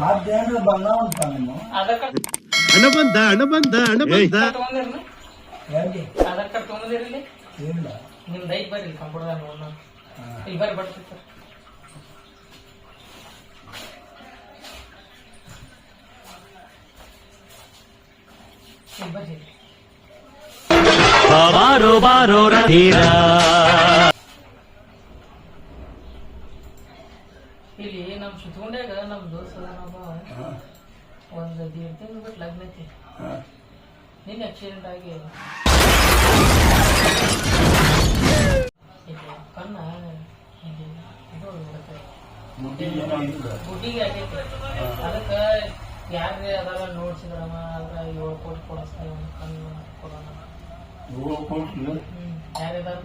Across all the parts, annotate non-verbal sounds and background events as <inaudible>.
ಮತ್ತೇನ್ರ ಬಂದಾವಂತ ಕಾರ್ಡ್ ಹಣ ಬಂದ ಹಣ ಬಂದ ಹಣ ಬಂದ ತಗೊಂಡಿರ್ನ ಆಧಾರ್ ಕಾರ್ಡ್ ಇಲ್ಲ? ನಿಮ್ದು ಐತ್ ಬರ್ರಿ ಕಂಪ್ಯೂಟರ್ ನೋಡೋಣ. ಇಲ್ಲಿ ಬರ್ರಿ ಬರ್ತೀವಿ ಸರ್ ಬಾರೋ ಬಾರೋ ತೀರಾ ಇಲ್ಲಿ ನಮ್ ಸುತ್ತಕೊಂಡ್ಯಾಗ ನಮ್ ದೋಸ್ತ ಒಂದ್ ದೇಡ್ ತಿಂಗಳು ಬಿಟ್ಟು ಲಗ್ನ ಐತಿ. ನಿನ್ನೆ ಆಕ್ಸಿಡೆಂಟ್ ಆಗಿ ಕಣ್ಣ ಇದು ಆಗೈತಿ. ಅದಕ್ಕ ಯಾರೇ ನೋಡ್ಸಿದ್ರಮ್ಮ? ಅದ್ರ ಏಳು ಕೋಟಿ ಕೊಡಿಸ್ತೀವಿ ಒಂದು ಕಣ್ಣು ಕೊಡೋಣ. ಕೊಟ್ಲು? ಹ್ಮ್. ಯಾರ್ಯಾರು.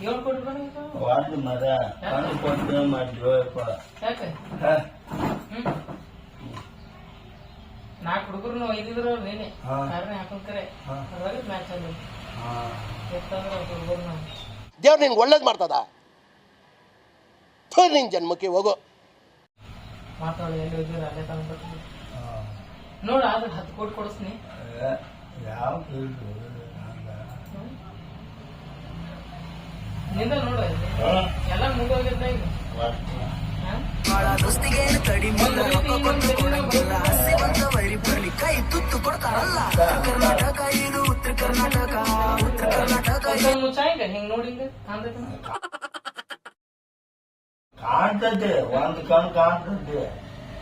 ಇದು? ಮರ ಕಣ್ಣು ಕೊಟ್ಟು ಮಾಡಿದ್ವಪ್ಪ ಯಾಕೆ? ನಾಲ್ಕು ಹುಡುಗರು ಒಯ್ದಿದ್ರು ಅವ್ರು ನೀನೆ. ಕಾರಣ ಹಾಕೊಂಡ್ ಕರೆ ಹಾ. ಮ್ಯಾಚ್. ಎತ್ತಂದ್ರೆ ಅವ್ರ ಹುಡುಗರು ದೇವ್ರು ನಿಂಗೆ ಒಳ್ಳೇದು ಮಾಡ್ತದ? ಥು, ನಿನ್ ಜನ್ಮಕ್ಕೆ ಹೋಗು. ಮಾತಾಡೋ ಎಲ್ಲಿ ಅಲ್ಲೇ. ನೋಡ ಆದ್ರೆ ಹತ್ತು ಕೋಟಿ ಕೊಡಿಸ್ತೀನಿ. ಯಾವ ಕೇಳ್ತು ಹಂಗ ನಿಂದ ನೋಡ. ಎಲ್ಲ ಮುಗಿದೋಗಿದ್ದ ಈಗ ಕೊಡಂಗಿಲ್ಲ. ಆಸೆ ಬಂದ ವೈರಿ ಬರ್ಲಿ. ಕೈ ತುತ್ತು ಕೊಡ್ತಾರಲ್ಲ. ಕರ್ನಾಟಕ ಇದು ಉತ್ತರ ಕರ್ನಾಟಕ. ಉತ್ತರ ಕರ್ನಾಟಕ ಒಂದ್ ಮುಚ್ಚ ಈಗ ಹಿಂಗ್ ನೋಡಿ ಹಿಂಗ ಕಾಣ್ತೈತಿ ಕಾಣ್ತದೆ ಒಂದ್ ಕಣ್ ಕಾಣ್ತದೆ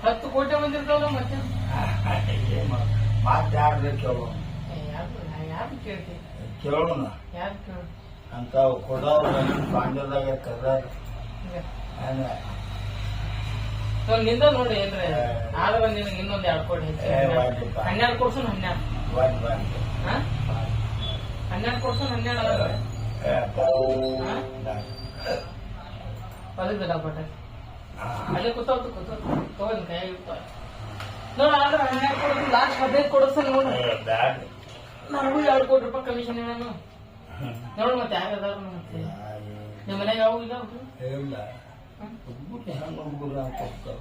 ಹತ್ತು ಕೋಟಿ ಬಂದಿರ್ತಾವಲ್ಲ ಮತ್ತೆ? <laughs> ಮಾತಾಡ್ಬೇಕು ಕೇಳೋಣ. ಯಾರು ಕೇಳೋಣ ಅಂತ ಕೊಡೋರು ಹಿಂಗ ನಿಂದ ನೋಡಿ ಏನ್ರಿ ಆದ್ರೆ ನಿನಗೆ ಇನ್ನೊಂದ್ ಎರಡು ಕೋಟಿ. ಹನ್ನೆರಡು. ಕೊಡ್ಸೋಣ ಹನ್ನೆರಡು ಹನ್ನೆರಡು. ಕೊಡ್ಸೋಣ ಹನ್ನೆರಡು ಬದುಕಿಲ್ಲ ಬಟ್ ಅಲ್ಲೇ ಕೂತಾವ್ತು ತಗೊಂಡ್ ಕೈ ನೋಡ ಆದ್ರೆ ಹನ್ನೆರಡು ಕೊಡೋದು ಲಾಸ್ಟ್ ಹದಿನೈದು ಕೊಡಿಸ್ತಾನೆ ನೋಡಿ. ನನಗೂ ಎರಡು ಕೋಟಿ ರೂಪಾಯಿ ಕಮಿಷನ್ ನಾನು ನೋಡು ಮತ್ತೆ ಯಾರ್ಯಾರು ಮತ್ತೆ ನಿಮ್ಮ ಮನೆಗೆ ಯಾವ ಇಲ್ಲ ಅವ್ರು? ಇಲ್ಲ ಹುಡುಗರು ಹೆಂಗ ಹುಡುಗರು ಅಂತ ಹೋಗ್ತಾವ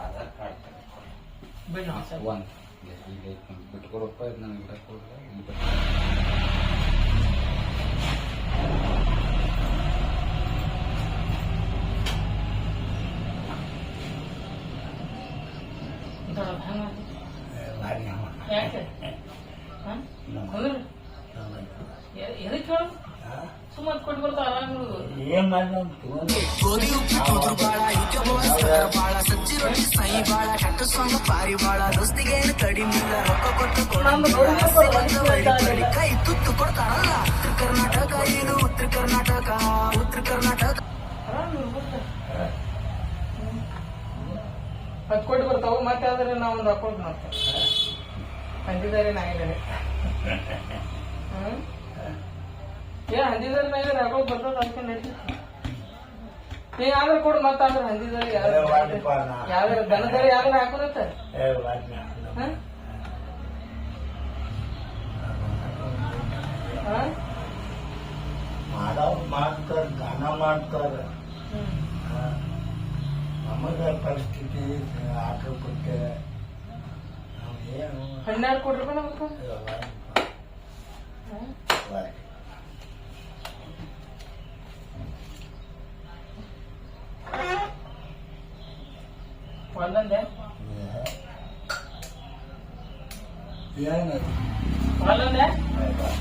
ಆಧಾರ್ ಕಾರ್ಡ್ ಬಿಡ್ ನಾವು ಸರ್ ಒಂದ್ ಈಗ ಬಿಟ್ಕೊಡಪ್ಪ ಇದು ನನಗೆ ಬಿಡಕ್ ಕೊಡ್ರಿ ಇಲ್ಲಿ ಬಿಟ್ಟು ಇಂಥವ್ರು ಹೆಂಗ್ ಮಾಡ್ತಿ? ಭಾರಿ ಅವ. ಯಾಕೆ ಹಾ? ಕುಂದ್ರು. ಎ- ಎದಕ್ ಹೇಳು? ಸುಮ್ಮನೆ ಕೊಟ್ಟು ಆರಾಮ್ ಏನ್ ಗೋಧಿ ಬಾಳ ಸಜ್ಜಿ ರೊಟ್ಟಿ ಕೆಟ್ಟ ಪಾರಿ ರೊಕ್ಕ ಕೊಟ್ಟು ಕೊಡಂಗಿಲ್ಲ ಕೈ ತುತ್ತು ಕೊಡ್ತಾರಲ್ಲ ಉತ್ತರ ಕರ್ನಾಟಕ ಇದು ಉತ್ತರ ಕರ್ನಾಟಕ ಉತ್ತರ ಕರ್ನಾಟಕ. ಹತ್ತು ಕೋಟಿ ಬರ್ತಾವ ಮತ್ತೆ ಆದ್ರೆ ನಾವೊಂದು ಒಂದು ಅಕೌಂಟ್ ಮಾಡ್ತೇವೆ ಹಂದಿದಾರೆ ನಾಯಿದಾರೆ ಹ್ಮ್ ಏ ಹಂದಿದಾರೆ ನಾಯಿದಾರೆ ಯಾವಾಗ ಬರ್ತದ ಅದಕ್ಕೆ ನಡೀತೈತಿ ನೀ ಯಾವ್ದಾರ ಕೊಡು ಮತ್ತೆ ಆದ್ರೆ ಹಂದಿದಾರೆ. ಯಾವ್ದಾರ ದನದಾರೆ ಯಾವ್ದಾರ ಹಾಕೋದತ್ತ? ಮಾಡೋರು ಮಾಡ್ತಾರ ದಾನ ಮಾಡ್ತಾರ. ನಮಗ ಪರಿಸ್ಥಿತಿ ಆಟ ಏನು ಹನ್ನೆರಡು ಕೋಟಿ ರೂಪಾಯಿ ನಮ್ಗೆ ಏ, ವಾಡಿಪ್ಪ. ಹ್ಮ್. ವಾಡಿ. ಒಂದೊಂದೇ ಏ, ಏನದು ಒಂದೊಂದೇ ಏ, ವಾಡಿ.